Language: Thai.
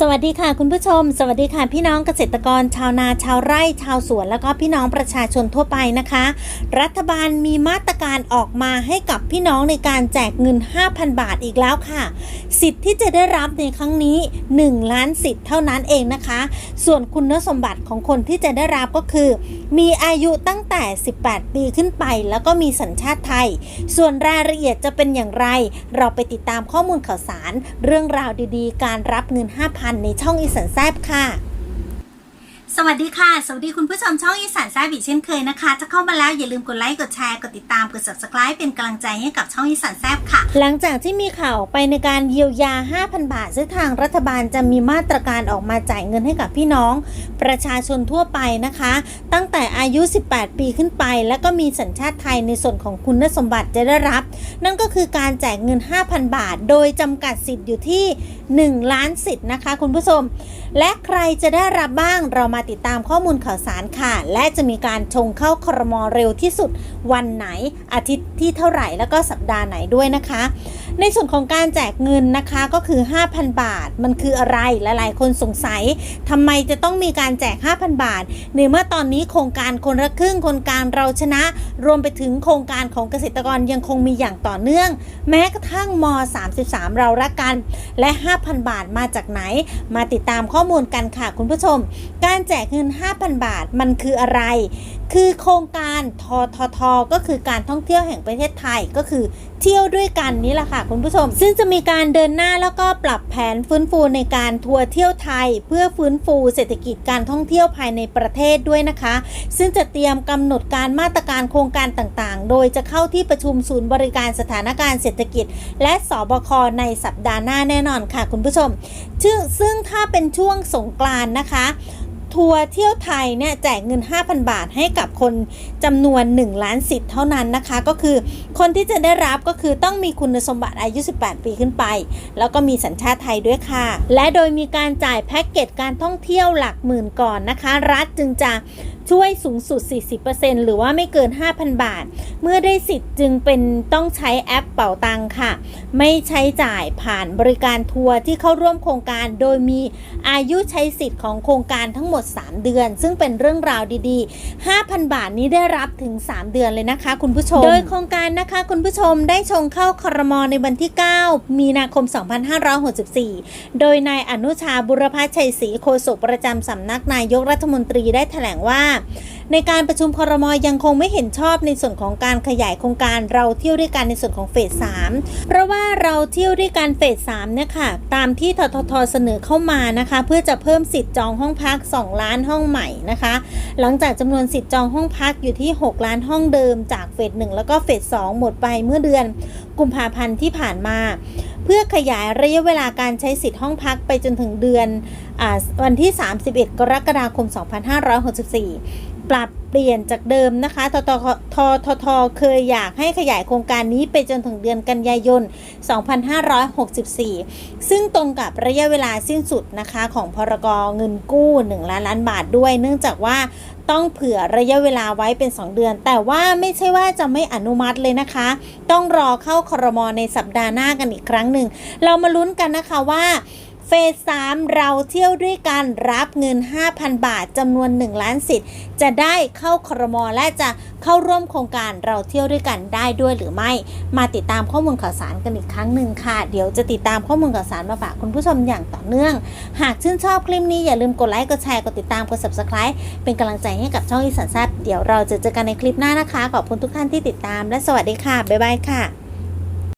สวัสดีค่ะคุณผู้ชม สวัสดีค่ะพี่น้องเกษตรกรชาวนาชาวไร่ ชาวสวนแล้วก็พี่น้องประชาชนทั่วไปนะคะ รัฐบาลมีมาตรการออกมาให้กับพี่น้องในการแจกเงิน 5,000 บาทอีกแล้วค่ะ สิทธิ์ที่จะได้รับในครั้งนี้ 1 ล้านสิทธิ์เท่านั้นเองนะคะ ส่วนคุณสมบัติของคนที่จะได้รับก็คือ มีอายุตั้งแต่ 18 ปีขึ้นไป แล้วก็มีสัญชาติไทย ส่วนรายละเอียดจะเป็นอย่างไร เราไปติดตามข้อมูลข่าวสาร เรื่องราวดีๆ การรับเงิน 5,000ในช่องอีสานแซบค่ะ สวัสดีค่ะ สวัสดีคุณผู้ชมช่องอีสานแซบอีกเช่นเคยนะคะถ้าเข้ามาแล้วอย่าลืมกดไลค์ กดแชร์ กดติดตาม กด subscribe เป็นกำลังใจให้กับช่องอีสานแซบค่ะ หลังจากที่มีข่าวไปในการเยียวยา 5,000 บาท ซึ่งทางรัฐบาลจะมีมาตรการออกมาจ่ายเงินให้กับพี่น้อง ประชาชนทั่วไปนะคะ ตั้งแต่อายุ 18 ปีขึ้นไป แล้วก็มีสัญชาติไทยในส่วนของคุณสมบัติจะได้รับ นั่นก็คือการแจกเงิน 5,000 บาท โดยจำกัดสิทธิ์อยู่ที่ 1 ล้านสิทธิ์นะคะ คุณผู้ชม และใครจะได้รับบ้างเรามาติดตามข้อมูลข่าวสารค่ะ และจะมีการชงเข้าครมเร็วที่สุดวันไหนอาทิตย์ที่เท่าไหร่แล้วก็สัปดาห์ไหนด้วยนะคะ ในส่วนของการแจกเงินนะคะก็คือ 5,000 บาท มันคืออะไรหลายๆ คนสงสัยทำไมจะต้องมีการแจก 5,000 บาท ในเมื่อตอนนี้โครงการคนละครึ่งโครงการเราชนะ รวมไปถึงโครงการของเกษตรกรยังคงมีอย่างต่อเนื่อง แม้กระทั่งม 33 เรารักกัน และ 5,000 บาทมาจากไหน มาติดตามข้อมูลกันค่ะคุณผู้ชม การแจกเงิน 5,000 บาทมันคืออะไร คือโครงการทททก็คือการท่องเที่ยวแห่งประเทศไทยก็คือเที่ยวด้วยกันนี่แหละค่ะคุณผู้ชม ซึ่งจะมีการเดินหน้าแล้วก็ปรับแผนฟื้นฟูในการทัวร์เที่ยวไทย เพื่อฟื้นฟูเศรษฐกิจการท่องเที่ยวภายในประเทศด้วยนะคะ ซึ่งจะเตรียมกำหนดการมาตรการโครงการต่างๆ โดยจะเข้าที่ประชุมศูนย์บริการสถานการณ์เศรษฐกิจ และสบคในสัปดาห์หน้าแน่นอนค่ะคุณผู้ชมซึ่งซึ่งถ้าเป็นช่วงสงกรานต์นะคะ ทัวร์เที่ยวไทยเนี่ยแจกเงิน 5,000 บาทให้กับคนจำนวน 1 ล้านสิทธิ์เท่านั้นนะคะ ก็คือคนที่จะได้รับก็คือต้องมีคุณสมบัติอายุ 18 ปีขึ้นไป แล้วก็มีสัญชาติไทยด้วยค่ะ และโดยมีการจ่ายแพ็กเกจการท่องเที่ยวหลักหมื่นก่อนนะคะ รัฐจึงจะ ช่วยสูงสุด 40%หรือว่าไม่เกิน 5,000 บาท เมื่อได้สิทธิ์จึงเป็นต้องใช้แอปเป๋าตังค่ะ ไม่ใช้จ่ายผ่านบริการทัวร์ที่เข้าร่วมโครงการ โดยมีอายุใช้สิทธิ์ของโครงการทั้งหมด 3 เดือน ซึ่งเป็นเรื่องราวดีๆ 5,000 บาทนี้ได้รับถึง 3 เดือนเลยนะคะ คุณผู้ชม โดยโครงการนะคะคุณผู้ชมได้ชงเข้าครมในวันที่ 9 มีนาคม 2564 โดยนายอนุชาบุรพชัยศรีโฆษกประจำสำนักนายกรัฐมนตรีได้แถลงว่า yeah ในการประชุมครมยังคงไม่เห็นชอบในส่วนของการขยายโครงการเราเที่ยวด้วยกันในส่วนของเฟส3เพราะว่าเราเที่ยวด้วยกันเฟส3เนี่ยค่ะตามที่ทททเสนอเข้ามานะคะ เพื่อจะเพิ่มสิทธิ์จองห้องพัก 2 ล้านห้องใหม่นะคะ หลังจากจำนวนสิทธิ์จองห้องพักอยู่ที่ 6 ล้านห้องเดิมจากเฟส1แล้วก็เฟส2หมดไปเมื่อเดือนกุมภาพันธ์ที่ผ่านมา เพื่อขยายระยะเวลาการใช้สิทธิ์ห้องพักไปจนถึงเดือนอวันที่ 31 กรกฎาคม 2564 ปรับเปลี่ยนจากเดิมนะคะทททททเคยอยากให้ขยายโครงการนี้ไปจนถึงเดือนกันยายน 2564 ซึ่งตรงกับระยะเวลาสิ้นสุดนะคะของพรกเงินกู้ 1 ล้านล้านบาทด้วย เนื่องจากว่าต้องเผื่อระยะเวลาไว้เป็น 2 เดือน แต่ว่าไม่ใช่ว่าจะไม่อนุมัติเลยนะคะ ต้องรอเข้าคอรมอในสัปดาห์หน้ากันอีกครั้งหนึ่ง เรามาลุ้นกันนะคะว่า เฟส3เราเที่ยวด้วยกันรับเงิน 5,000 บาทจำนวน 1 ล้านสิทธิ์จะได้เข้าครมและจะเข้าร่วมโครงการเราเที่ยวด้วยกันได้ด้วยหรือไม่ มาติดตามข้อมูลข่าวสารกันอีกครั้งหนึ่งค่ะ เดี๋ยวจะติดตามข้อมูลข่าวสารมาฝากคุณผู้ชมอย่างต่อเนื่อง หากชื่นชอบคลิปนี้อย่าลืมกดไลค์กดแชร์กดติดตามกด subscribe เป็นกำลังใจให้กับช่องอีสานแซบเดี๋ยวเราจะเจอกันในคลิปหน้านะคะขอบคุณทุกท่านที่ติดตาม และสวัสดีค่ะบ๊ายบายค่ะ